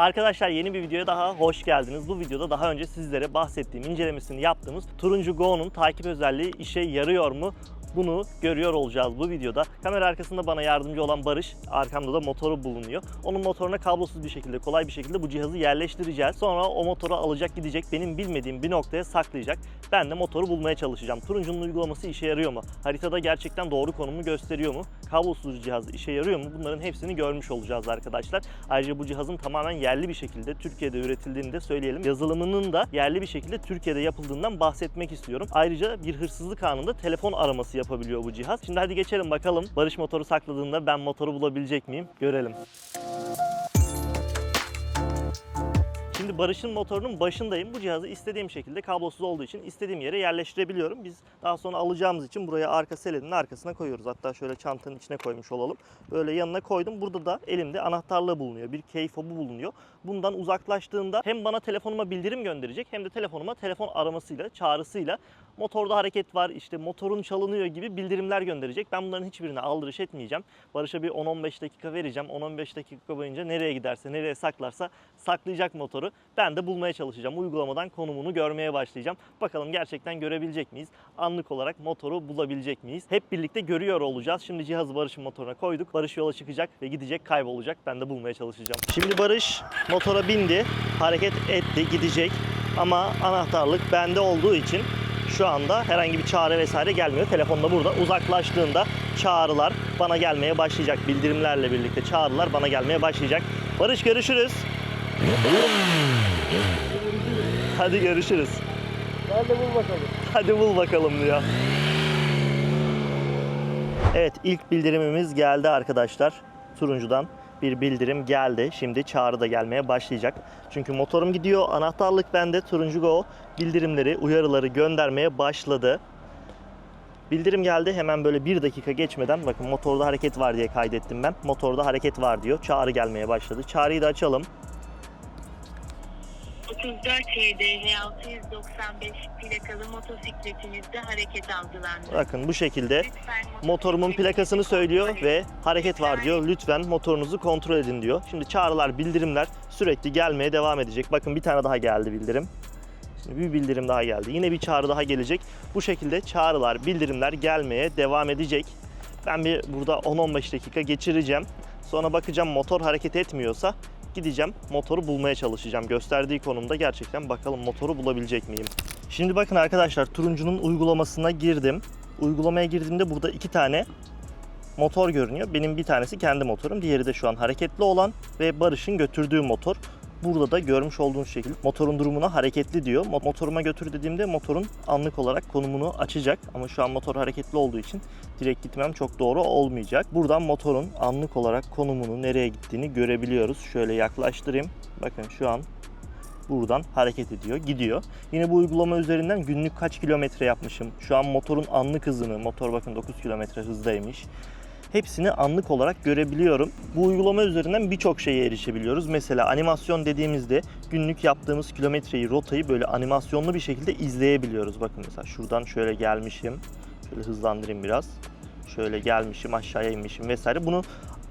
Arkadaşlar yeni bir videoya daha hoş geldiniz. Bu videoda daha önce sizlere bahsettiğim, incelemesini yaptığımız Turuncu Go'nun takip özelliği işe yarıyor mu? Bunu görüyor olacağız bu videoda. Kamera arkasında bana yardımcı olan Barış, arkamda da motoru bulunuyor. Onun motoruna kablosuz bir şekilde, kolay bir şekilde bu cihazı yerleştireceğiz. Sonra o motoru alacak gidecek, benim bilmediğim bir noktaya saklayacak. Ben de motoru bulmaya çalışacağım. Turuncu'nun uygulaması işe yarıyor mu? Haritada gerçekten doğru konumu gösteriyor mu? Kablosuz cihaz işe yarıyor mu? Bunların hepsini görmüş olacağız arkadaşlar. Ayrıca bu cihazın tamamen yerli bir şekilde Türkiye'de üretildiğini de söyleyelim. Yazılımının da yerli bir şekilde Türkiye'de yapıldığından bahsetmek istiyorum. Ayrıca bir hırsızlık anında telefon araması yapabiliyor bu cihaz. Şimdi hadi geçelim bakalım Barış motoru sakladığında ben motoru bulabilecek miyim? Görelim. Şimdi Barış'ın motorunun başındayım. Bu cihazı istediğim şekilde kablosuz olduğu için istediğim yere yerleştirebiliyorum. Biz daha sonra alacağımız için buraya arka selenin arkasına koyuyoruz. Hatta şöyle çantanın içine koymuş olalım. Böyle yanına koydum. Burada da elimde anahtarlığı bulunuyor. Bir key fobu bulunuyor. Bundan uzaklaştığında hem bana telefonuma bildirim gönderecek hem de telefonuma telefon aramasıyla, çağrısıyla motorda hareket var, işte motorun çalınıyor gibi bildirimler gönderecek. Ben bunların hiçbirine aldırış etmeyeceğim. Barış'a bir 10-15 dakika vereceğim. 10-15 dakika boyunca nereye giderse, nereye saklarsa saklayacak motoru. Ben de bulmaya çalışacağım. Uygulamadan konumunu görmeye başlayacağım. Bakalım gerçekten görebilecek miyiz? Anlık olarak motoru bulabilecek miyiz? Hep birlikte görüyor olacağız. Şimdi cihazı Barış'ın motoruna koyduk. Barış yola çıkacak ve gidecek, kaybolacak. Ben de bulmaya çalışacağım. Şimdi Barış motora bindi, hareket etti, gidecek. Ama anahtarlık bende olduğu için şu anda herhangi bir çağrı vesaire gelmiyor. Telefonda burada. Uzaklaştığında çağrılar bana gelmeye başlayacak. Bildirimlerle birlikte çağrılar bana gelmeye başlayacak. Barış görüşürüz. Hadi görüşürüz. Nerede bul bakalım. Hadi bul bakalım diyor. Evet ilk bildirimimiz geldi arkadaşlar. Turuncudan bir bildirim geldi. Şimdi çağrı da gelmeye başlayacak. Çünkü motorum gidiyor. Anahtarlık bende. Turuncu Go bildirimleri, uyarıları göndermeye başladı. Bildirim geldi. Hemen böyle bir dakika geçmeden bakın motorda hareket var diye kaydettim ben. Motorda hareket var diyor. Çağrı gelmeye başladı. Çağrıyı da açalım. 34 HDH 695 plakalı motosikletinizde hareket algılandı. Bakın bu şekilde motorumun plakasını söylüyor ve hareket var diyor. Lütfen motorunuzu kontrol edin diyor. Şimdi çağrılar, bildirimler sürekli gelmeye devam edecek. Bakın bir tane daha geldi bildirim. Şimdi bir bildirim daha geldi. Yine bir çağrı daha gelecek. Bu şekilde çağrılar, bildirimler gelmeye devam edecek. Ben bir burada 10-15 dakika geçireceğim. Sonra bakacağım motor hareket etmiyorsa gideceğim motoru bulmaya çalışacağım. Gösterdiği konumda gerçekten bakalım motoru bulabilecek miyim? Şimdi bakın arkadaşlar turuncunun uygulamasına girdim. Uygulamaya girdiğimde burada iki tane motor görünüyor. Benim bir tanesi kendi motorum. Diğeri de şu an hareketli olan ve Barış'ın götürdüğü motor. Burada da görmüş olduğunuz şekilde motorun durumuna hareketli diyor. Mo- Motoruma götür dediğimde motorun anlık olarak konumunu açacak. Ama şu an motor hareketli olduğu için direkt gitmem çok doğru olmayacak. Buradan motorun anlık olarak konumunu nereye gittiğini görebiliyoruz. Şöyle yaklaştırayım. Bakın şu an buradan hareket ediyor, gidiyor. Yine bu uygulama üzerinden günlük kaç kilometre yapmışım. Şu an motorun anlık hızını, motor bakın 9 kilometre hızdaymış. Hepsini anlık olarak görebiliyorum. Bu uygulama üzerinden birçok şeye erişebiliyoruz. Mesela animasyon dediğimizde günlük yaptığımız kilometreyi, rotayı böyle animasyonlu bir şekilde izleyebiliyoruz. Bakın mesela şuradan şöyle gelmişim. Şöyle hızlandırayım biraz. Şöyle gelmişim, aşağıya inmişim vesaire. Bunu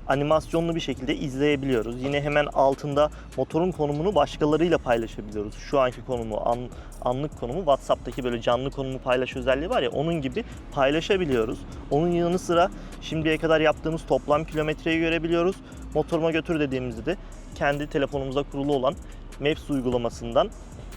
animasyonlu bir şekilde izleyebiliyoruz. Yine hemen altında motorun konumunu başkalarıyla paylaşabiliyoruz. Şu anki konumu, an, anlık konumu WhatsApp'taki böyle canlı konumu paylaş özelliği var ya onun gibi paylaşabiliyoruz. Onun yanı sıra şimdiye kadar yaptığımız toplam kilometreyi görebiliyoruz. Motoruma götür dediğimizde de kendi telefonumuza kurulu olan Maps uygulamasından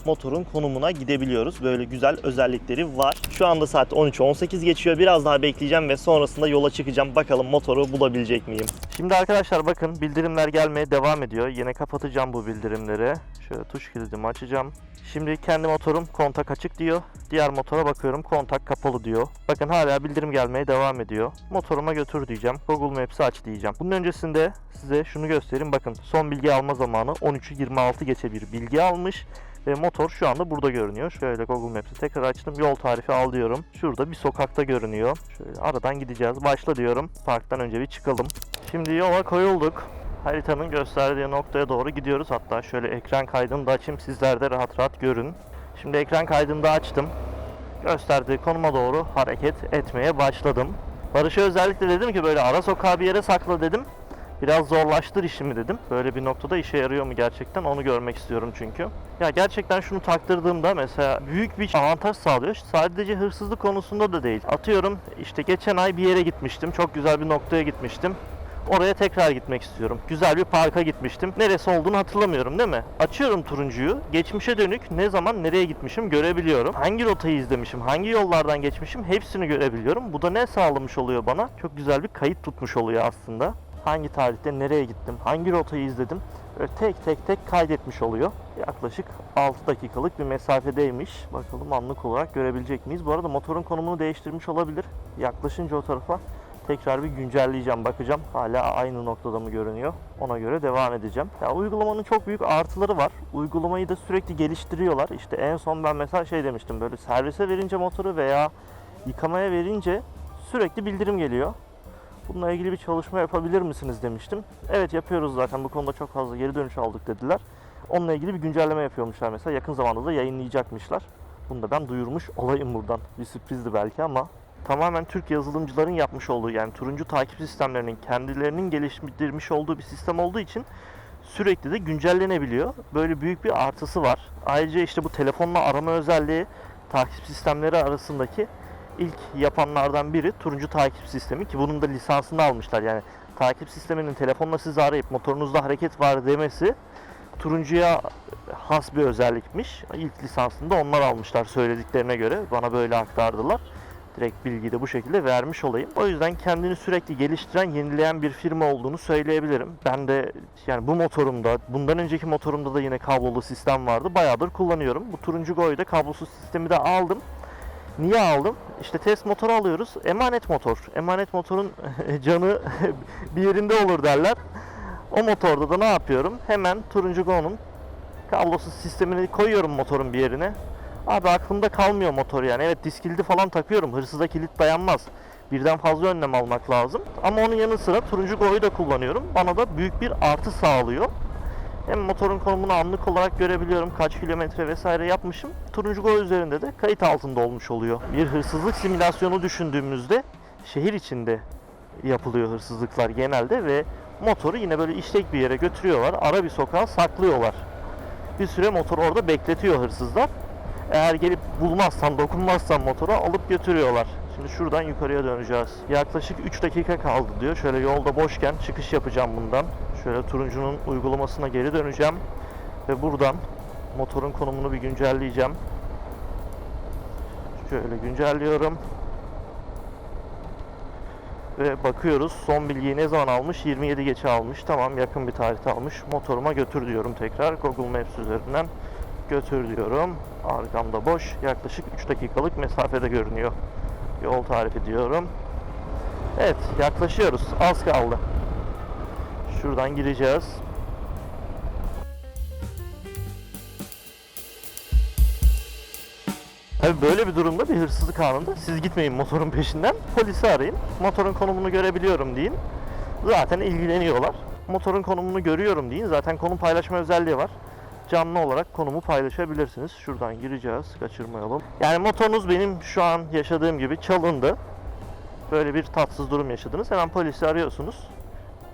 motorun konumuna gidebiliyoruz. Böyle güzel özellikleri var. Şu anda saat 13.18 geçiyor. Biraz daha bekleyeceğim ve sonrasında yola çıkacağım. Bakalım motoru bulabilecek miyim? Şimdi arkadaşlar bakın bildirimler gelmeye devam ediyor. Yine kapatacağım bu bildirimleri. Şöyle tuş kilidimi açacağım. Şimdi kendi motorum kontak açık diyor. Diğer motora bakıyorum kontak kapalı diyor. Bakın hala bildirim gelmeye devam ediyor. Motoruma götür diyeceğim. Google Maps'i aç diyeceğim. Bunun öncesinde size şunu göstereyim. Bakın son bilgi alma zamanı 13'ü 26 geçe bir bilgi almış. Ve motor şu anda burada görünüyor. Şöyle Google Maps'i tekrar açtım. Yol tarifi al diyorum. Şurada bir sokakta görünüyor. Şöyle aradan gideceğiz. Başla diyorum. Parktan önce bir çıkalım. Şimdi yola koyulduk. Haritanın gösterdiği noktaya doğru gidiyoruz. Hatta şöyle ekran kaydını da açayım. Sizler de rahat rahat görün. Şimdi ekran kaydını da açtım. Gösterdiği konuma doğru hareket etmeye başladım. Barış'a özellikle dedim ki böyle ara sokağa bir yere sakla dedim. Biraz zorlaştır işimi dedim. Böyle bir noktada işe yarıyor mu gerçekten onu görmek istiyorum çünkü. Ya gerçekten şunu taktırdığımda mesela büyük bir avantaj sağlıyor. Sadece hırsızlık konusunda da değil. Atıyorum işte geçen ay bir yere gitmiştim. Çok güzel bir noktaya gitmiştim. Oraya tekrar gitmek istiyorum. Güzel bir parka gitmiştim. Neresi olduğunu hatırlamıyorum değil mi? Açıyorum turuncuyu. Geçmişe dönük ne zaman nereye gitmişim görebiliyorum. Hangi rotayı izlemişim, hangi yollardan geçmişim hepsini görebiliyorum. Bu da ne sağlamış oluyor bana? Çok güzel bir kayıt tutmuş oluyor aslında. Hangi tarihte nereye gittim, hangi rotayı izledim. Tek tek tek kaydetmiş oluyor. Yaklaşık 6 dakikalık bir mesafedeymiş. Bakalım anlık olarak görebilecek miyiz? Bu arada motorun konumunu değiştirmiş olabilir. Yaklaşınca o tarafa tekrar bir güncelleyeceğim, bakacağım. Hala aynı noktada mı görünüyor? Ona göre devam edeceğim. Ya uygulamanın çok büyük artıları var. Uygulamayı da sürekli geliştiriyorlar. İşte en son ben mesela şey demiştim. Böyle servise verince motoru veya yıkamaya verince sürekli bildirim geliyor. Bununla ilgili bir çalışma yapabilir misiniz demiştim. Evet yapıyoruz zaten bu konuda çok fazla geri dönüş aldık dediler. Onunla ilgili bir güncelleme yapıyormuşlar mesela. Yakın zamanda da yayınlayacakmışlar. Bunu da ben duyurmuş olayım buradan. Bir sürprizdi belki ama tamamen Türk yazılımcıların yapmış olduğu yani turuncu takip sistemlerinin kendilerinin geliştirmiş olduğu bir sistem olduğu için sürekli de güncellenebiliyor. Böyle büyük bir artısı var. Ayrıca işte bu telefonla arama özelliği takip sistemleri arasındaki ilk yapanlardan biri turuncu takip sistemi ki bunun da lisansını almışlar. Yani takip sisteminin telefonla sizi arayıp motorunuzda hareket var demesi turuncuya has bir özellikmiş. İlk lisansını da onlar almışlar söylediklerine göre. Bana böyle aktardılar. Direkt bilgiyi de bu şekilde vermiş olayım. O yüzden kendini sürekli geliştiren, yenileyen bir firma olduğunu söyleyebilirim. Ben de yani bu motorumda, bundan önceki motorumda da yine kablolu sistem vardı. Bayağıdır kullanıyorum. Bu turuncu Go'yu kablosuz sistemi de aldım. Niye aldım? İşte test motoru alıyoruz. Emanet motor. Emanet motorun canı bir yerinde olur derler. O motorda da ne yapıyorum? Hemen turuncu Go'nun kablosuz sistemini koyuyorum motorun bir yerine. Abi aklımda kalmıyor motor yani. Evet disk kilidi falan takıyorum. Hırsıza kilit dayanmaz. Birden fazla önlem almak lazım. Ama onun yanı sıra turuncu Go'yu da kullanıyorum. Bana da büyük bir artı sağlıyor. Hem motorun konumunu anlık olarak görebiliyorum. Kaç kilometre vesaire yapmışım. Turuncu Go üzerinde de kayıt altında olmuş oluyor. Bir hırsızlık simülasyonu düşündüğümüzde şehir içinde yapılıyor hırsızlıklar genelde ve motoru yine böyle işlek bir yere götürüyorlar. Ara bir sokağa saklıyorlar. Bir süre motor orada bekletiyor hırsızlar. Eğer gelip bulmazsan, dokunmazsan motora alıp götürüyorlar. Şimdi şuradan yukarıya döneceğiz. Yaklaşık 3 dakika kaldı diyor. Şöyle yolda boşken çıkış yapacağım bundan. Şöyle turuncunun uygulamasına geri döneceğim. Ve buradan motorun konumunu bir güncelleyeceğim. Şöyle güncelliyorum. Ve bakıyoruz son bilgiyi ne zaman almış? 27 geçe almış. Tamam yakın bir tarihte almış. Motoruma götür diyorum tekrar. Google Maps üzerinden götür diyorum. Arkamda boş. Yaklaşık 3 dakikalık mesafede görünüyor. Yol tarifi diyorum. Evet yaklaşıyoruz. Az kaldı. Şuradan gireceğiz. Tabii böyle bir durumda bir hırsızlık anında siz gitmeyin motorun peşinden. Polisi arayın. Motorun konumunu görebiliyorum deyin. Zaten ilgileniyorlar. Motorun konumunu görüyorum deyin. Zaten konum paylaşma özelliği var. Canlı olarak konumu paylaşabilirsiniz. Şuradan gireceğiz. Kaçırmayalım. Yani motorunuz benim şu an yaşadığım gibi çalındı. Böyle bir tatsız durum yaşadınız. Hemen polisi arıyorsunuz.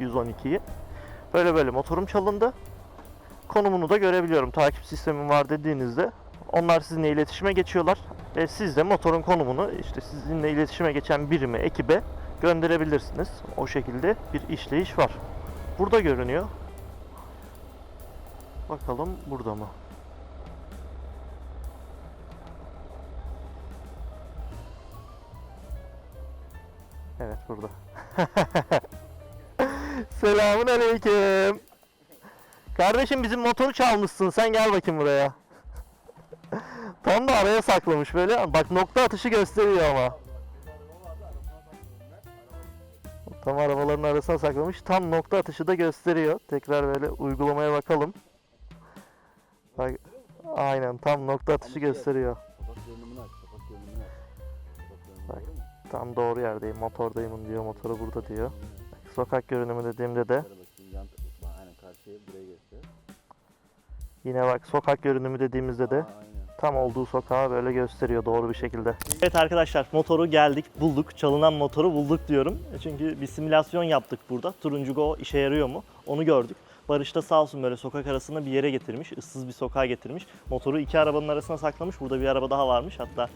112'yi. Böyle böyle motorum çalındı. Konumunu da görebiliyorum. Takip sistemim var dediğinizde onlar sizinle iletişime geçiyorlar ve siz de motorun konumunu işte sizinle iletişime geçen birime, ekibe gönderebilirsiniz. O şekilde bir işleyiş var. Burada görünüyor. Bakalım burada mı? Evet burada. Selamun aleyküm. Kardeşim bizim motoru çalmışsın. Sen gel bakayım buraya. Tam da araya saklamış böyle. Bak nokta atışı gösteriyor ama. Tam arabaların arasına saklamış. Tam nokta atışı da gösteriyor. Tekrar böyle uygulamaya bakalım. Bak, aynen tam nokta atışı gösteriyor. Kapak görünümü Bak. Tam doğru yerdeyim. Motordayım diyor. Motoru burada diyor. Sokak görünümü dediğimde de yine bak sokak görünümü dediğimizde de tam olduğu sokağı böyle gösteriyor doğru bir şekilde. Evet arkadaşlar motoru geldik bulduk. Çalınan motoru bulduk diyorum. Çünkü bir simülasyon yaptık burada. Turuncu Go işe yarıyor mu onu gördük. Barış da sağ olsun böyle sokak arasında bir yere getirmiş. ıssız bir sokağa getirmiş. Motoru iki arabanın arasına saklamış. Burada bir araba daha varmış. Hatta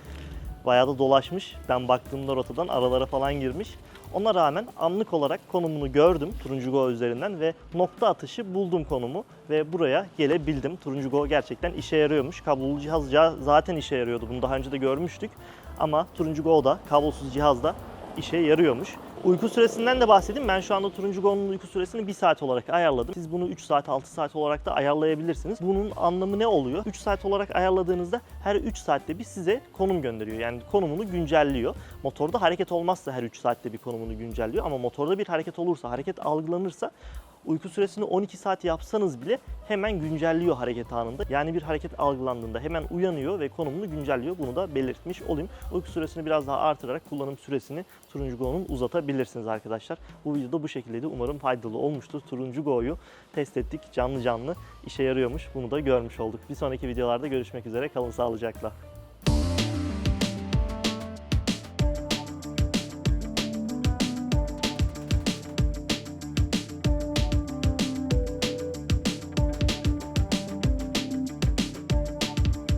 bayağı da dolaşmış. Ben baktığımda rotadan aralara falan girmiş. Ona rağmen anlık olarak konumunu gördüm Turuncu Go üzerinden ve nokta atışı buldum konumu ve buraya gelebildim. Turuncu Go gerçekten işe yarıyormuş. Kablolu cihaz zaten işe yarıyordu. Bunu daha önce de görmüştük. Ama Turuncu Go'da kablosuz cihazda işe yarıyormuş. Uyku süresinden de bahsedeyim. Ben şu anda Turuncu Go'nun uyku süresini 1 saat olarak ayarladım. Siz bunu 3 saat, 6 saat olarak da ayarlayabilirsiniz. Bunun anlamı ne oluyor? 3 saat olarak ayarladığınızda her 3 saatte bir size konum gönderiyor. Yani konumunu güncelliyor. Motorda hareket olmazsa her 3 saatte bir konumunu güncelliyor. Ama motorda bir hareket olursa, hareket algılanırsa uyku süresini 12 saat yapsanız bile hemen güncelliyor hareket anında. Yani bir hareket algılandığında hemen uyanıyor ve konumunu güncelliyor. Bunu da belirtmiş olayım. Uyku süresini biraz daha artırarak kullanım süresini Turuncu Go'nun uzatabilirsiniz arkadaşlar. Bu videoda bu şekildeydi. Umarım faydalı olmuştur. Turuncu Go'yu test ettik. Canlı canlı işe yarıyormuş. Bunu da görmüş olduk. Bir sonraki videolarda görüşmek üzere. Kalın sağlıcakla.